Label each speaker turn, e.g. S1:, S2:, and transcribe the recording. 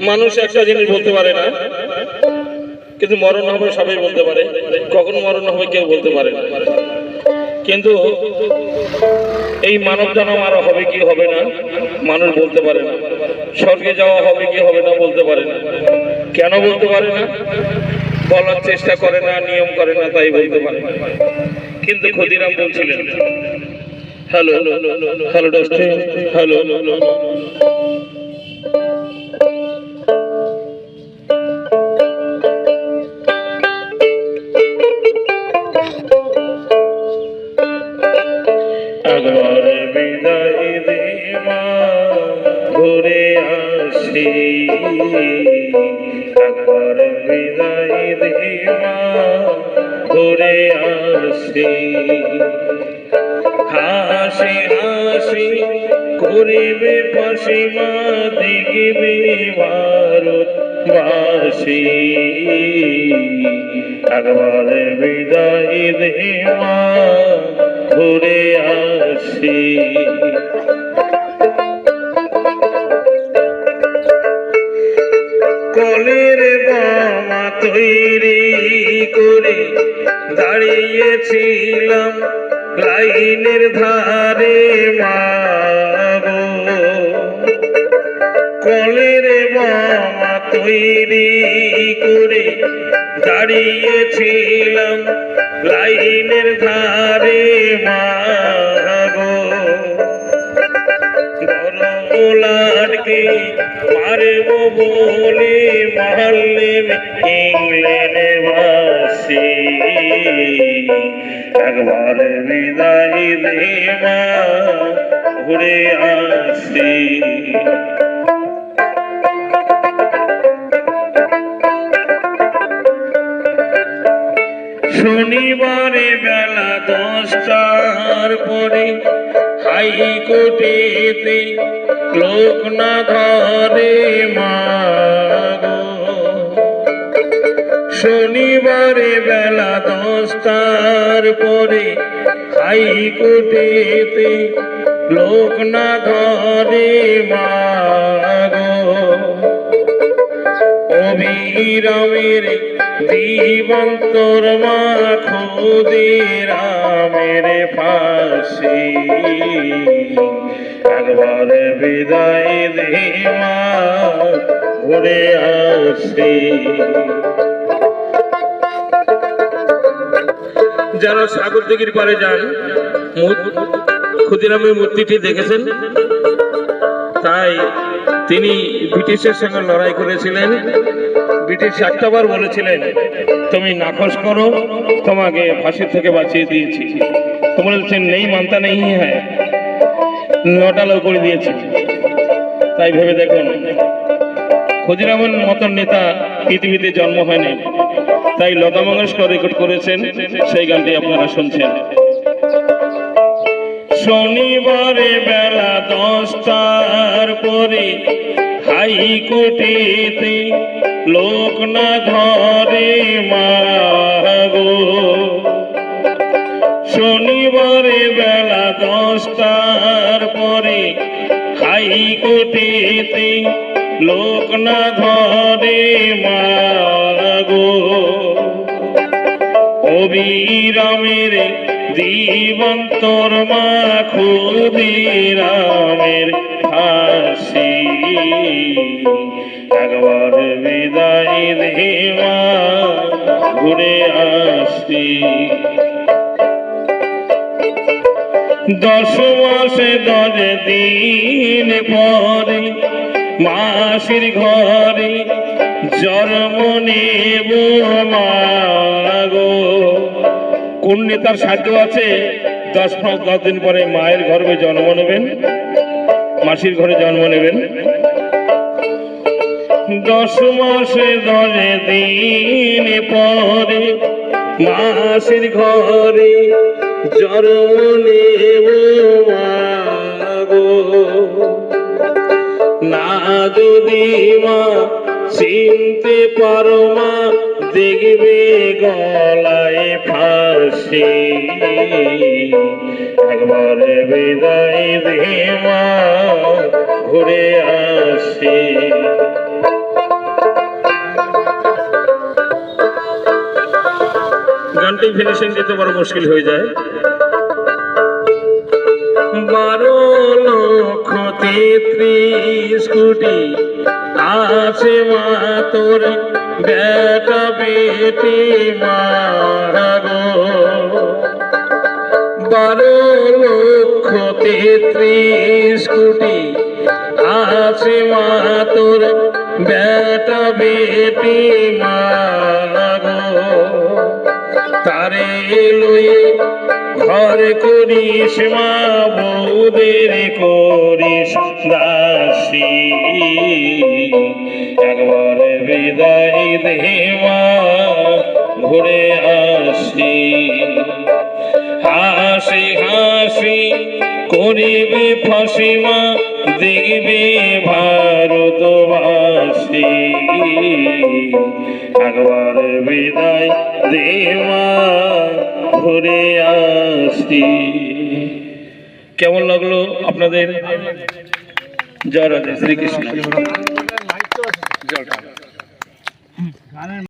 S1: মানুষ একটা জিনিস বলতে পারে না কিন্তু মরণ হবে সবাই বলতে পারে কখন মরণ হবে কেউ বলতে পারে না কিন্তু এই মানব জন্ম আরও হবে কি হবে না মানুষ বলতে পারে না স্বর্গে যাওয়া হবে কি হবে না বলতে পারে না কেন বলতে পারে না বলার চেষ্টা করে না নিয়ম করে না তাই বলতে পারে কিন্তু ক্ষুদিরাম বলছিলেন হ্যালো হ্যালো ডস্টে হ্যালো একবার বিদায় দে মা ঘুরে আসি একবার বিদায় দে মা ঘুরে আসি হাসি হাসি করিবে পাশি মা দেখবে ভারত বাসি একবার বিদায় দে মা, ঘুরে আসি। কলের বামা তৈরি করে দাঁড়িয়েছিলাম লাইনের ধারে মাগো কলের বামা তৈরি করে দাঁড়িয়েছিলাম লাইনের ধারে মাগো লাটকে মারব বলে মহল্লে ইংল্যান্ডে বাসি। একবার বিদায় দে ঘুরে আসি। শনিবারে বেলা দশটার পরে হাইকোর্টেতে লোক না ধরে মাগো। শনিবারে বেলা দশটার পরে হাইকোর্টেতে লোক না ধরে মাগো। অবিরামের দিবন্তর মা ক্ষুদিরামের ফাঁসি। একবার বিদায় দে মা, ঘুরে আসি। যারা সাগর দিঘির পারে যান ক্ষুদিরামের মূর্তিটি দেখেছেন? তাই তিনি ব্রিটিশের সঙ্গে লড়াই করেছিলেন। ব্রিটিশ একটাবার বলেছিলেন, তুমি নাকচ করো, তোমাকে ফাঁসি থেকে বাঁচিয়ে দিয়েছি। তো বলেছেন নেই, মানতা নেই হ্যাঁ নটালো করে দিয়েছি। তাই ভেবে দেখুন ক্ষুদিরামের মতন নেতা পৃথিবীতে জন্ম হয়নি। তাই লতা মঙ্গেশকর রেকর্ড করেছেন, সেই গানটি আপনারা শুনছেন। শনিবারে বেলা দশটার পরে হাইকোর্টেতে লোক না ধরে মাগো। শনিবারে বেলা দশটার পরে হাইকোর্টেতে লোক না ধরে মাগো। অবিরামের জীবন্তর মা ক্ষুদিরামের হাসি একবার বিদায় দে মা, ঘুরে আসি দশ মাসে দশ দিন পরে মাসির ঘরে জন্ম নেব মাগো কোন নেতার সাধ্য আছে? দশ মাস দশ দিন পরে মায়ের গর্ভে জন্ম নেবেন, মাসির ঘরে জন্ম নেবেন। দশ মাসে দশ দিন পরে মাসির ঘরে মাগো। না যদি মা চিনতে পারো মা, দেখবে গলায় একবারে একবার বিদায় ভীমা ঘুরে আসি। গানটি ফিনিশিং দিতে বড় মুশকিল হয়ে যায়। বারো লক্ষ তেত্রিশ কোটি আছে মা তোর। বেটা বেটি মা গো। বারো লক্ষ তেত্রিশ কোটি। আছে মা তোর বেটা বেটি গো। তারে লয়ে ঘর করিস মা বৌদের করিস দাসী। একবার বিদায় দে মা করিবে ফাঁসি মা দেখবে ভারতবাসী। একবার বিদায় দেওয়া ঘুরে আসি। কেমন লাগল আপনাদের? জয় রাধে শ্রীকৃষ্ণ।